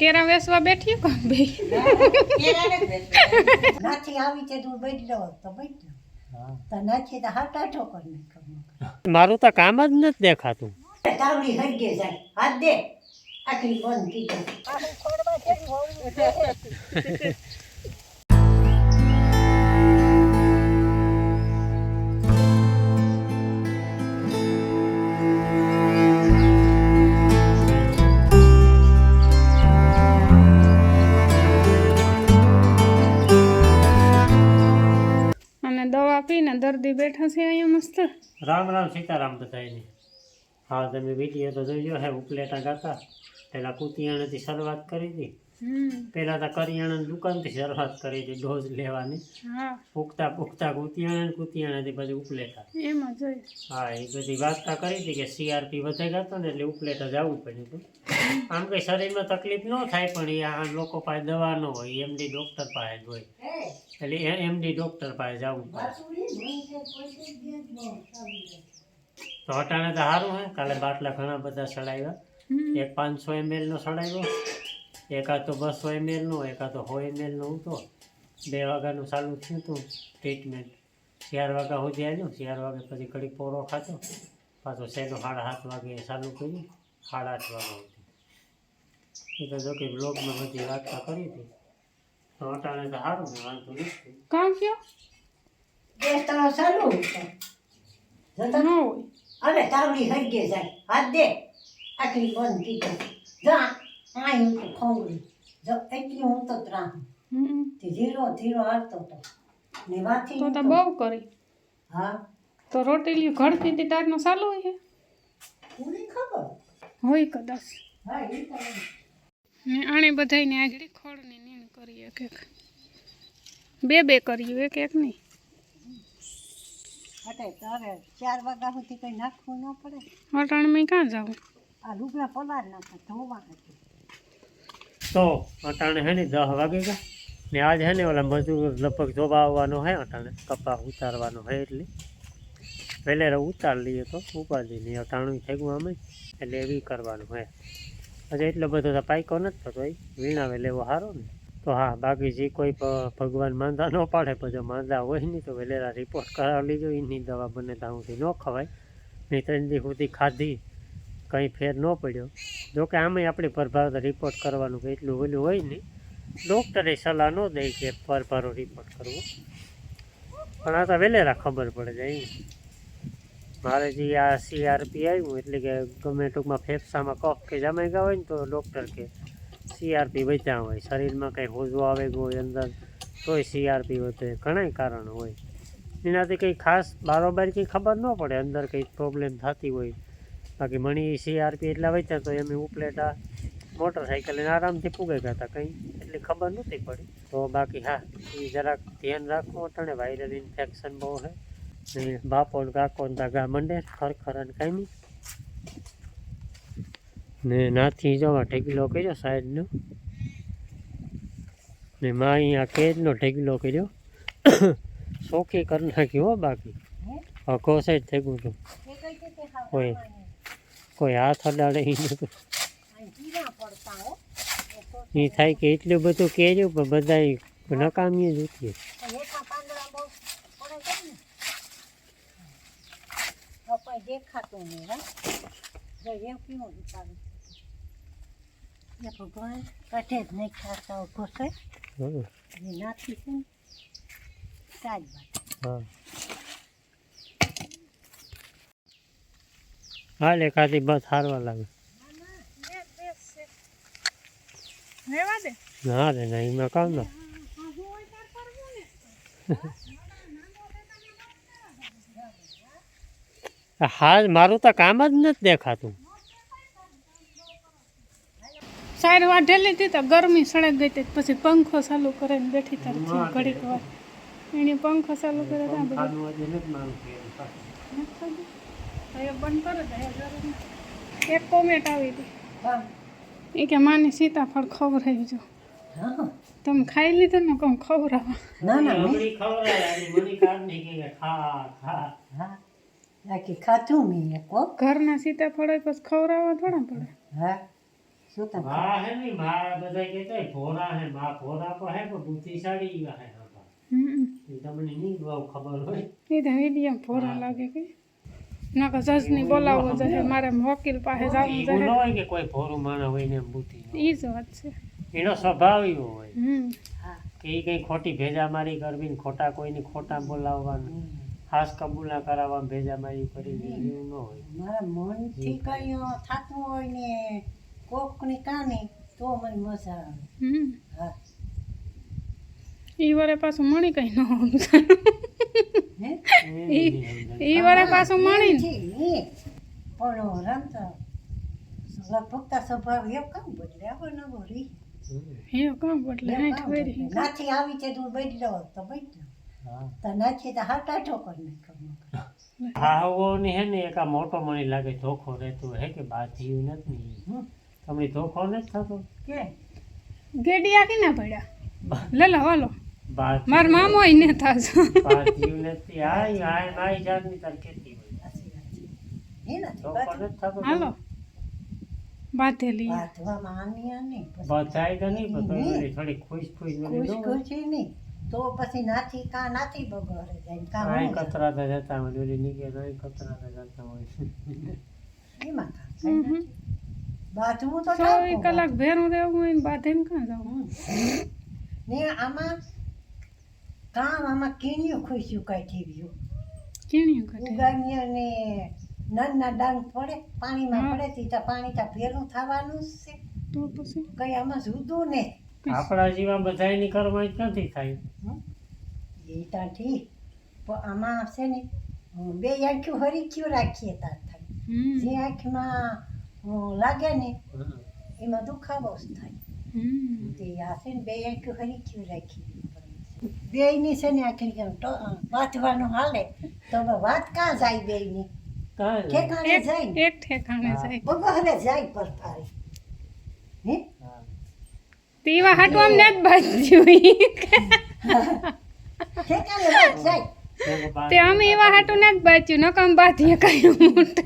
કેરા વેસવા બેઠી કો બે. નાથી આવી છે તું બદલો તો બદલો તો નાથી તો હાથ આઠો કરી નાખો મારું તો કામ જ નથી દેખાતું. તાવડી હરગે જાય હાથ દે. આખરી બંધ કીધું દર્દી બેઠા છે અહીંયા મસ્ત. રામ રામ સીતારામ બધાને હા તમે વીડિયો તો જોયો હે ઉપલેટા ગાતા. પેલા કુતિયાણાથી શરૂઆત કરી હતી. પેલા તો કરિયાણાની દુકાનથી શરૂઆત કરી હતી ડોઝ લેવાની. હા. પૂગતા પૂગતા કુતિયાણા કુતિયાણાથી પછી ઉપલેટા. હા એ બધી વાર્તા કરી હતી કે સીઆરપી વધારે ગયો ને એટલે ઉપલેટા જવું પડ્યું હતું. આમ કઈ શરીરમાં તકલીફ ન થાય પણ એ આ લોકો પાસે દવા ન હોય એમડી ડોક્ટર પાસે જ હોય. એટલે એમડી ડોક્ટર પાસે જવું પડે. તો અટાણે તો સારું હે કાલે બાટલા ઘણા બધા સડાવ્યા. એક પાંચસો એમએલ નો સડાવ્યો. એકાદ તો બસો એમએલ નો એકાદ તો સો એમએલ નો હતો બે વાગ્યાનું ચાલુ થયું હતું ટ્રીટમેન્ટ ચાર વાગ્યા સુધી આવ્યું ચાર વાગે પછી ઘડી પોરો ખાતો પાછો સહેલો સાડા સાત વાગે ચાલુ કર્યું સાડા આઠ વાગ્યા સુધી. એ તો જો કે બ્લોગમાં બધી વાર્તા કરી હતી. તો અટાણે તો સારું ને વાંધો નથી. કામ કયો? દેશ તારો ચાલુ જતો ન હોય. અરે તાવડી હરગે જાય હાથ દે. આખરી બંધ કીધું. જા. આયું તો ખોંગડી જો એટલી હું તો ત્રાહ તે ધીરો ધીરો હાલતો તો ને વાથી તો તો બહુ કરી હા તો રોટેલી ઘડતી હતી તારનો ચાલુ હોય પૂરી ખબર હોય કદાચ હા એ તો ને આણે બધાયને આગળ ખોળની નીણ કરી એક એક. બે બે કર્યું એક એક નહીં હટે તારે ચાર વાગ્યા સુધી કઈ નાખવું ન પડે. અટાણમાં ક્યાં જાઉં? આ લુગડા પલાર નાખે ધોવા નથી. તો અટાણે હે ને દસ વાગે ગયા. ને આજ હે ને ઓલા મજૂર લગભગ જોવા આવવાનો હે, અટાણે કપા ઉતારવાનો હે એટલે. વહેલેરા ઉતાર લઈએ તો ઉપાડી નહીં અટાણું થઈ અમે એટલે એવી કરવાનું હે. હજી એટલો બધો તો પાયકો નથી થતો એ વીણાવે લેવો સારો ને. તો હા બાકી જે કોઈ ભગવાન માંદા ન પાડે જો માંદા હોય નહીં તો વહેલેરા રિપોર્ટ કરાવી લીધો એની દવા બને ત્યાં સુધી ન ખવાય. નહીં ત્રણ દી સુધી ખાધી. કંઈ ફેર ન પડ્યો. જોકે આમાંય આપણે પરભાર રિપોર્ટ કરવાનું કે એટલું ઓલું હોય નહીં ડૉક્ટરે સલાહ ન દે કે પરભારો રિપોર્ટ કરવો. પણ આ તો વહેલેરા ખબર પડે જાય મારે જે આ સીઆરપી આવ્યું એટલે કે ગમે ટૂંકમાં ફેફસામાં કફ કે જમાઈ ગયા હોય ને તો ડૉક્ટર કે સીઆરપી વધ્યા હોય. શરીરમાં કંઈ હોજો આવે હોય અંદર, તોય સીઆરપી વધે. ઘણાય કારણો હોય. એનાથી કંઈ ખાસ બારોબાર કંઈ ખબર ન પડે. અંદર કંઈ પ્રોબ્લેમ થતી હોય. બાકી મણી સીઆરપી એટલા વચ્ચા તો એમ ઉપલેટા મોટરસાઇકલ એને આરામથી પૂગે ગયા હતા કંઈ એટલી ખબર નહોતી પડી. તો બાકી હા એ જરાક ધ્યાન રાખવું અટાણે વાયરલ ઇન્ફેક્શન બહુ છે. ને બાપો ને કાકો ને દાગા મંડે ખરખર અને કાંઈ ને નાથી જવા ઢેગલો કર્યો સાઈડનો. ને માં અહીંયા કેજનો ઢેગલો કર્યો. સોખી કરી નાખ્યો હો બાકી. હકો સાઈડ થઈ ગયું હતું એ કઈ હાથ અડાડે એ થાય કે એટલું બધું કહેજો પણ બધા નકામી જ ઉઠીએ. દેખાતું નહીં ભગવાન કઠે જ નહીં ખાતા ઊભો છે. નાખી છે ને. સાજ વાત. હા. હાલ એકાદી બસ હારવા લાગે. ના રે ના એમાં કામ ના. હાલ મારું તો કામ જ નથી દેખાતું. સાઈડ વાઢેલી હતી તો ગરમી સળગ ગઈ હતી પછી પંખો ચાલુ કરીને બેઠી તાર ઘડીક વાર. એને પંખો ચાલુ કરે હવે બંધ કરો એક કોમેન્ટ આવી હતી. એ કે માની સીતાફળ ખવડાવી જો હા. તમે ખાઈ લીધું ને કહું ખવડાવવા ના ના મેં. બાકી ખાતું મેં એક ઘરના સીતાફળ હોય પછી ખવડાવવા થોડા પડે. હા. શું હે ને માં બધા કહેતા હોય, ભોરા હે માં ભોરા તો હે પણ બુદ્ધિશાળી એવા હે હમ તમને નહીં બહુ ખબર હોય. એ તો વીડિયો ભોરા લાગે કે? નકર જજની બોલાવવો જશે મારે વકીલ પાસે જવું જશે ન હોય કે કોઈ ભોરું માણસ હોય ને બુદ્ધિ ઈ એ જ વાત છે. એનો સ્વભાવ એવો હોય. કે એ કઈ ખોટી ભેજામારી કરવી ને ખોટા કોઈની ખોટા બોલાવવાનું. ખાસ કબૂલા કરાવવા ભેજામારી કરી એવું ન હોય. મારા મનથી કઈ થતું હોય ને કોકની કાને તો મને મજા આવે. હમ. હા. ઈ વારે પાછું મણી કઈ ન ઈ વારે પાછું મણી ને. પણ રમતા લગભગ તો સ્વભાવ એવો કામ બદલે આવો નવો રી. કામ બદલે વેરી નાથી આવી છે તું બદલો તો બદલો તો નાથી તો હાથ આઠો કરી નાખો હાહુઓની હે ને એક આ મોટો મણી લાગે ધોખો રહેતો હે કે બાજી નથી. તમને ધોખો નથી થતો? કે? ગેડિયા આખી ના પડ્યા? લે લો હાલો. માર મામો ને થાજો નથી આ આ મારી જાતની તાર કેતી હોય. હાલો. બાંધેલી. પછી બધાય તો નહીં પણ થોડી થોડી ખુશ ખુશ બધી ખુશ નહીં. તો પછી નાથી કા નાથી બગડે જાય કાં. કતરાતા જતા હોય ઓલી નીકળે તો કતરાતા જતા હોય. એમાં. બાંધવું તો ચોવીસ કલાક ભેરું રહેવું હોય બાંધીને કાં જવું ને આમાં કામ આમાં કીણ્યું ખુશ્યું કાઢી ગયું કીણ્યું કટે ઉગામીએ ને નાના ડાંગ પડે પાણીમાં પડે તી તો પાણી તો ભેરું થવાનું જ છે તો પછી કઈ આમાં જુદું ને આપણા જેવા બધાની કર્મ જ નથી થાય એ તા ઠીક પણ આમાં છે ને બે આંખ્યું હરીખ્યું રાખીએ તાર થાય હમ જે આંખમાં લાગે ને એમાં દુખાવો જ થાય તે આ છે ને બે આંખ્યું હરીખ્યું રાખી બેયની છે ને આખી વાંચવાનું હાલે. તો હવે વાત કાં જાય બેયની? ઠેકાણે જાય એક ઠેકાણે જાય. બગહરે જાય પર ફારી હે? તેવા હાટુ આમ ને જ બાંધ્યું ઠેકાણે જાય. તે અમે એવા હાટુ ને જ બાંધ્યું નકમ બાંધીએ કઈ મોટે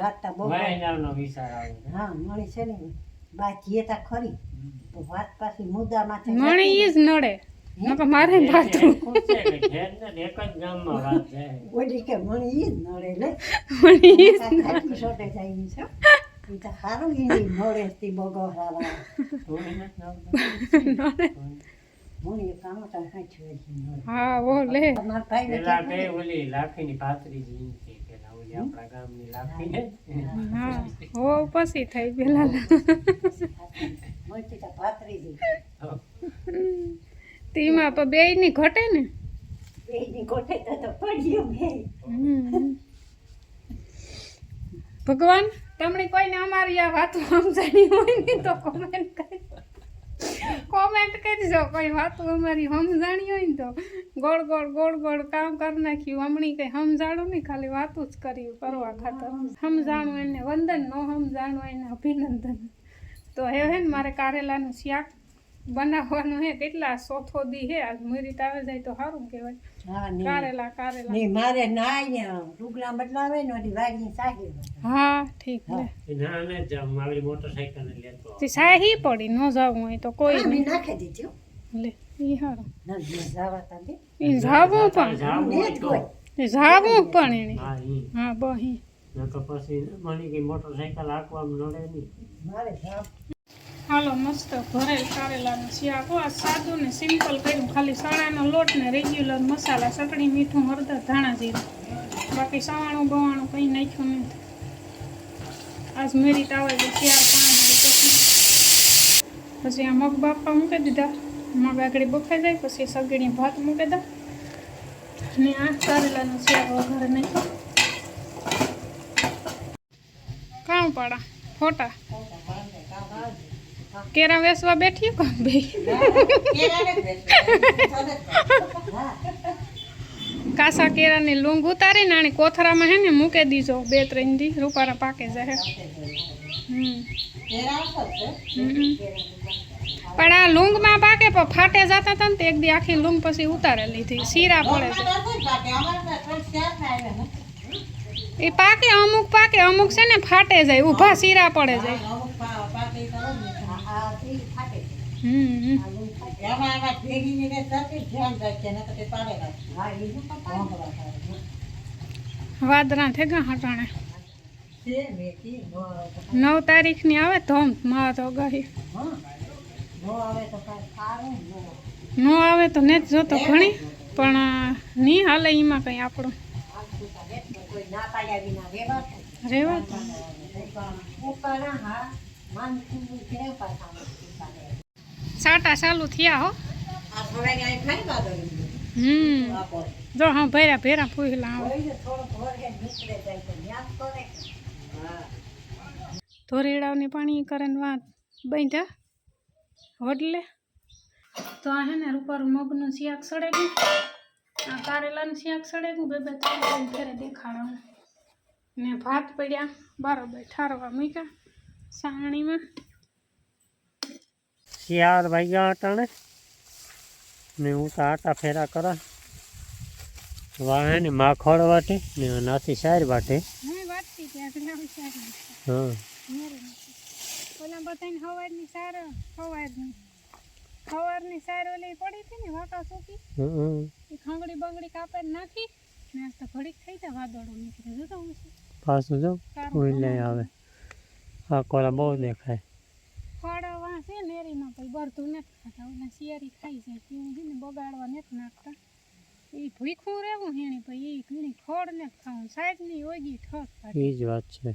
વાત તો બહુ વાય વિચાર આવે હા મળી છે ને. બાજીએ તા ખરી. તો વાત પાછી મુદ્દા માથે મણી ઈ જ નડે. નકર મારે છે ને? જાય ઓલી કે મણી ઈ જ નડે લે. મણી ઈ જ આ ખાટકી જાય છે. તો હારું ઈ નડે તી બગોરાવા થોડી નડે. મણી કામ તો હાચું વેચી નડે. હા ઓ લે તમારા ભાઈ પેલા કે ઓલી લાખીની પાતરીજી ઈ છે આપણા ગામની લાખી હા હો પછી થઈ પેલા મળતી તો ભાતરી દી તેમાં પણ બે ની? ઘટે ને તો પડ્યું બે ભગવાન તમને કોઈને અમારી આ વાતો સમજાણી હોય ને તો કોમેન્ટ કરી કોમેન્ટ કરજો કોઈ વાતો અમારી સમજાણી હોય ને તો ગોળ ગોળ ગોળ ગોળ કામ કરી નાખ્યું. હમણી કઈ સમજાણું નહીં ખાલી વાતો જ કર્યું કરવા ખાતર. સમજાણું એને વંદન ન સમજાણું એને અભિનંદન. તો હે હે ને મારે કારેલાનું શાક બનાવવાનું હે કેટલા ચોથો દી હે આજ મુરીત આવે જાય તો સારું કહેવાય. હા કારેલા કારેલા. ને મારે નાય ને રૂગલા બદલાવે ને ઓલી વાડી સાહી હા ઠીક ને ના ને જ મારી મોટરસાઇકલ લેતો. તે સાહી પડી ન જવું હોય તો કોઈ નહીં. નાખી દીધું. લે ઈ હારું. ના ના જાવા તાંદી ઈ જાવું પણ. જાવું ને તો. પણ એને. હા ઈ. હા બહી નકર પછી મણી કે મોટરસાઇકલ હાંકવામાં નડે નહીં. મારે જાવ. હાલો, મસ્ત ભરેલ કારેલાનું હો, આ સાદું ને સિમ્પલ કર્યું. ખાલી સણાનો લોટ ને રેગ્યુલર મસાલા, ચટણી, મીઠું, હળદર, ધાણા જીરું. બાકી સવાણું બવાણું કંઈ નાખ્યું નથી. આજ મેરી આવે તો ચાર પાંચ પછી આ મગ બાપા મૂકી દીધા. મગ આગળ બફાઈ જાય, પછી સગડી ભાત મૂકી દા. અને આ કારેલાનું શાક વઘારે નાખ્યો. કામ પાડા ફોટા. કેરા વેસવા બેઠી કામ બે કાસા કેરાની લૂંગ ઉતારીને આની કોથરામાં હે ને મૂકી દીજો. બે ત્રણ દી રૂપારા પાકે જાય. હમ. હમ. પણ આ લૂંગમાં પાકે પણ ફાટે જતા હતા ને તે એક દી આખી લૂંગ પછી ઉતારે લીધી. શીરા પડે છે. એ પાકે, અમુક પાકે, અમુક છે ને ફાટે જાય. ઊભા શીરા પડે જાય. વાંદરા થેગા હટાણે. નવ તારીખની આવે નવ તારીખની આવે ધોમમાં તો ગઈ ન આવે તો નો જોતો ઘણી પણ નહીં ની હાલે એમાં કંઈ આપણું. રેવા. રેવા ઉપાડા, હા. માનસું છે પાછા ઉપાડે. સાટા ચાલુ થયા હો આ સવારે અહીં ખાઈ બાદળી. હમ બાપોર. જો હા ભેરા ભેરા ફૂલા આવે હોય ને થોડુંક વરગે નીકળે જાય તો ન્યાસ કરે. હા. ધોરેડાવની પાણી કરે ને વાત બાંધ્યા વડલે તો આ હે ને ઉપર મગનું શિયાક સડે ગયું આ કારેલાનું શિયાક સડે ગયું બે બે ત્રણ ત્રણ ફેરે દેખાડવાનું ને ભાત પડ્યા બરોબર ઠારવા મૂક્યા સાણીમાં ચાર વાગ્યા અટાણે ને હું તો આટા ફેરા કરા વાહે ને માખોડ વાટે ને નાથી સાર વાટે હું વાતતી ત્યાં પેલા શાક હા ઓલા બધાને સવારની સાર સવારની સવારની સાર ઓલી પડી હતી ને વાટા સૂકી હમ. એ ખંગડી બંગડી કાપે નાખી ને આજ તો ઘડીક થઈ જાય વાદળો નીકળે જોતો હું છે પાછું જો ઉલે આવે. કોલા બહુ દેખાય. ફળ વાં છે નેરીમાં પછી બરતું નથી ખાતા. ઓલા શિયારી ખાઈ જાય પીવું છે ને બગાડવા નથી નાખતા એ ભૂખું રહેવું હેણી પછી એ ઘણી ફળ ને ખાવું સાઈડની ઓગી ઠસ કાઢે એ જ વાત છે.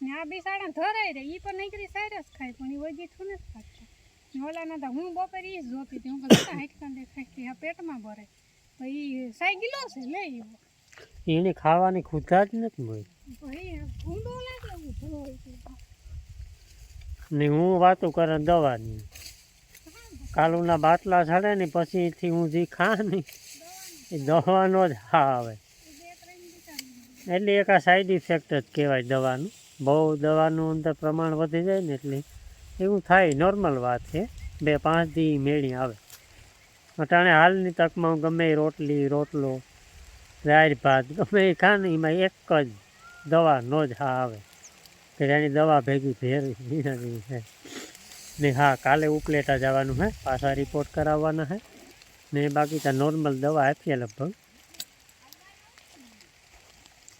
ને આ બિસાડા ધરાઈ રહે એ પણ નીકળી સાઈડ જ ખાય પણ એ ઓગી થું નથી ખાતા. ને ઓલાના તો હું બપોરે એ જ જોતી હતી. હું કહું હાઈટકાં દેખાય કે આ પેટમાં ભરે. પછી સાઈ છે લે એવો એને ખાવાની ખુદા જ નથી મળી. ભાઈ ઊંડો લાગે. ને હું વાતો કરે દવાની. કાલુના બાટલા ચડે ને પછીથી હું જે ખા ને એ દવાનો જ હા આવે. એટલે એક આ સાઈડ ઇફેક્ટ જ કહેવાય દવાનું. બહુ દવાનું અંદર પ્રમાણ વધી જાય ને એટલે એવું થાય નોર્મલ વાત છે. બે પાંચ દી મેળી આવે. અટાણે હાલની તકમાં હું ગમે રોટલી, રોટલો રાય ભાત ગમે એ ખા ને એમાં એક જ દવાનો જ હા આવે. એની દવા ભેગી ફેરવી છે. ને હા, કાલે ઉપલેટા જવાનું હે, પાછા રિપોર્ટ કરાવવાના હે. ને બાકી ત્યાં નોર્મલ દવા આપીએ લગભગ.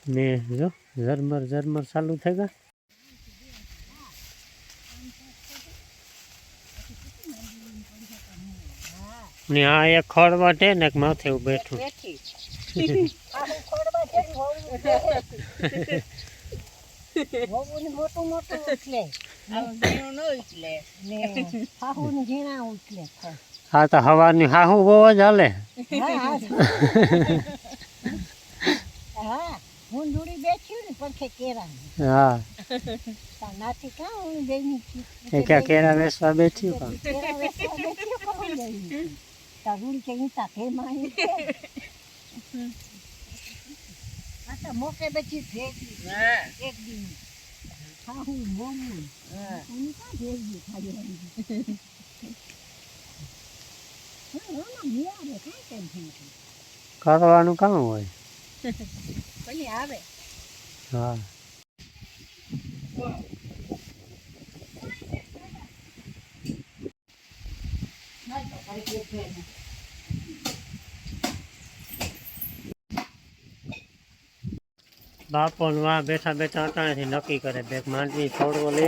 ને જો, ઝરમર ઝરમર ચાલુ થઈ ગયા ને આ એક ખોળમાં છે ને માથે બેઠું વહુને મોટું મોટું ઉછલે. ને સાસુને ઝીણા ઉછલે. હા તો હવાની હાહુ બહુ જ હાલે હા, હા. દૂરી બેઠી ને પડખે કેરાની. હા નાથી કાં હું બેની ક્યાં કેરા વેસવા બેઠી પણ કેરા? કે છે. તો મોકે બેઠી ફેંકી એક દિન. હા, હું બોલું. હું કાં ભેગી ખાલી. કરવાનું કામ હોય. ભલે આવે. હા. બાપો ને વાં બેઠા બેઠા અટાણેથી નક્કી કરે બેગ માંડવી છોડવો લે.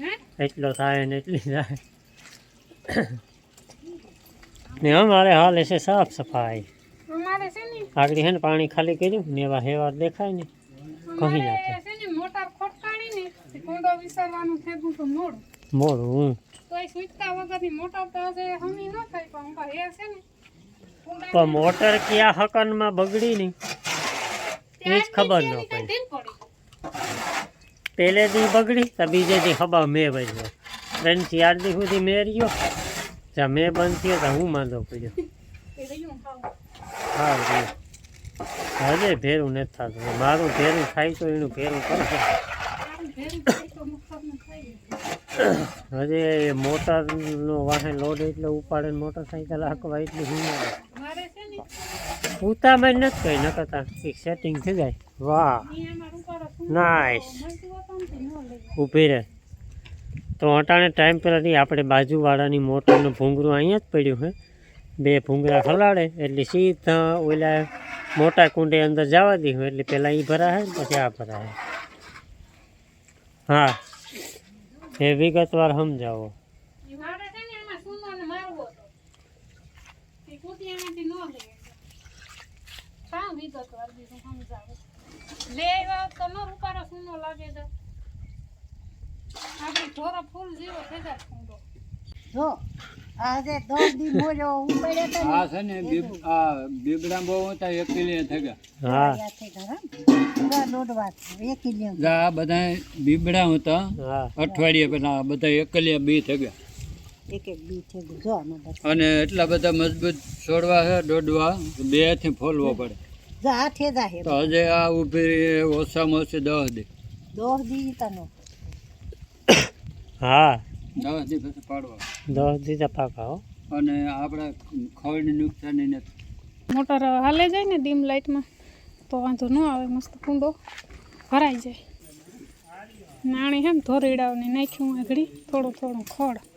હે? એટલો થાય ને એટલી થાય. ને અમારે હાલે છે સાફ સફાઈ. અમારે છે ને આગળ છે ને પાણી ખાલી કર્યું ને એવા હેવાર દેખાય ને. કહી અમારે નાખે. છે ને મોટર ખોટકાણી ને તે કુંડો વિસરવાનું થેગું તો મોડું. મોડું હું તોય સુઈતા વગરની મોટર તો આજે હમી ન થાય પણ અમારે એ છે ને કુંડા પણ મોટર ક્યાં હકનમાં બગડી નહીં એ જ ખબર ન પડી. પહેલેથી પહેલે દી બગડી તો બીજે દી ખબર મેં બન્યો ત્રણ ચાર દી સુધી મેં રહ્યો. જ્યાં મેં બંધ થયો તો હું માંદો પડ્યો. હા હજે ભેરું નથી થતું. મારું ભેરું થાય તો એનું ભેરું કરશે આમ મોટર નો હજે વાહન લોડ એટલે ઉપાડે મોટરસાઇકલ હાંકવા એટલી હું ઉતામાં નથી કઈ ન કરતા એક સેટિંગ થઈ જાય. વાહ. નાઇસ ઊભી રહે. તો અટાણે ટાઈમ પહેલાંથી આપણે બાજુવાળાની મોટરનું ભૂંગળું અહીંયા જ પડ્યું છે બે ભૂંગરા ખલાડે એટલે સીધા ઓલા મોટા કુંડે અંદર જવા દીધું એટલે પહેલાં એ ભરાશે ને પછી આ ભરાય હા. એ વિગતવાર સમજાવો. લાગે છે આપણી ઢોરો ફૂલ જેવો થઈ જાય જો આજે દસ દી મોજો ઉપડે તો હા છે ને બીબ- આ બીબડા બહુ હતા એક થઈ થગા. હા. પૂરા દોડવા એક કિલો જા આ બધા બીબડા હતા અઠવાડિયે પેલા બધા એકલિયા બી થઈ એક એક બી છે જો આમાં બધા. અને એટલા બધા મજબૂત છોડવા છે દોડવા બેથી ફોલવો પડે. તો હજે આ ઊભી રહી ઓછામાં ઓછી દસ દી. દોઢ દી હા. દસ દી પાડવા. દસ દીધા પાકા હો. અને આપણે ખોળની નુકસાની નથી મોટર હાલે જાય ને ડીમ લાઇટમાં તો વાંધો ન આવે મસ્ત કુંડો ભરાઈ જાય. નાણી હેમ ધોરીડાવને નાખ્યું આગળ થોડું થોડું ખડ